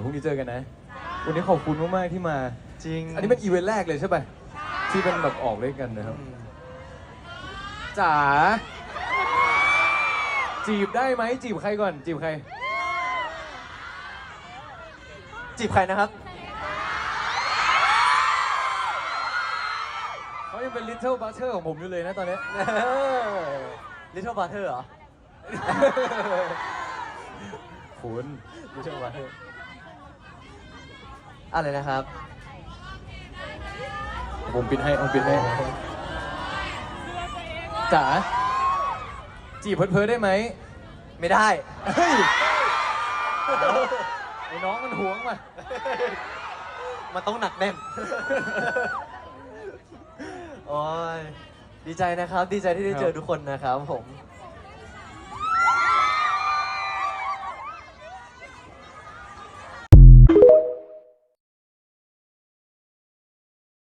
ยวพรุ่งนี้เจอกันนะ วันนี้ขอบคุณมากๆที่มา จริงอันนี้เป็นอีเวนต์แรกเลยใช่ป่ะที่เป็นแบบออกด้วยกันนะครับจ๋าจีบได้ไหมจีบใครก่อน จีบใคร จีบใครนะครับ เขายังเป็น little butter ของผมอยู่เลยนะตอนเนี้ย Little Butter เหรอ คุณ Little Butter อะไรนะครับ ผมปิดให้ผมปิดให้จ๋าจีบเพิร์ดๆได้ไหม ไม่ได้ เฮ้ยไอ้น้องมันหวงมามันต้องหนักแน่น โอ้ยดีใจนะครับ ดีใจที่ได้เจอทุกคนนะครับผม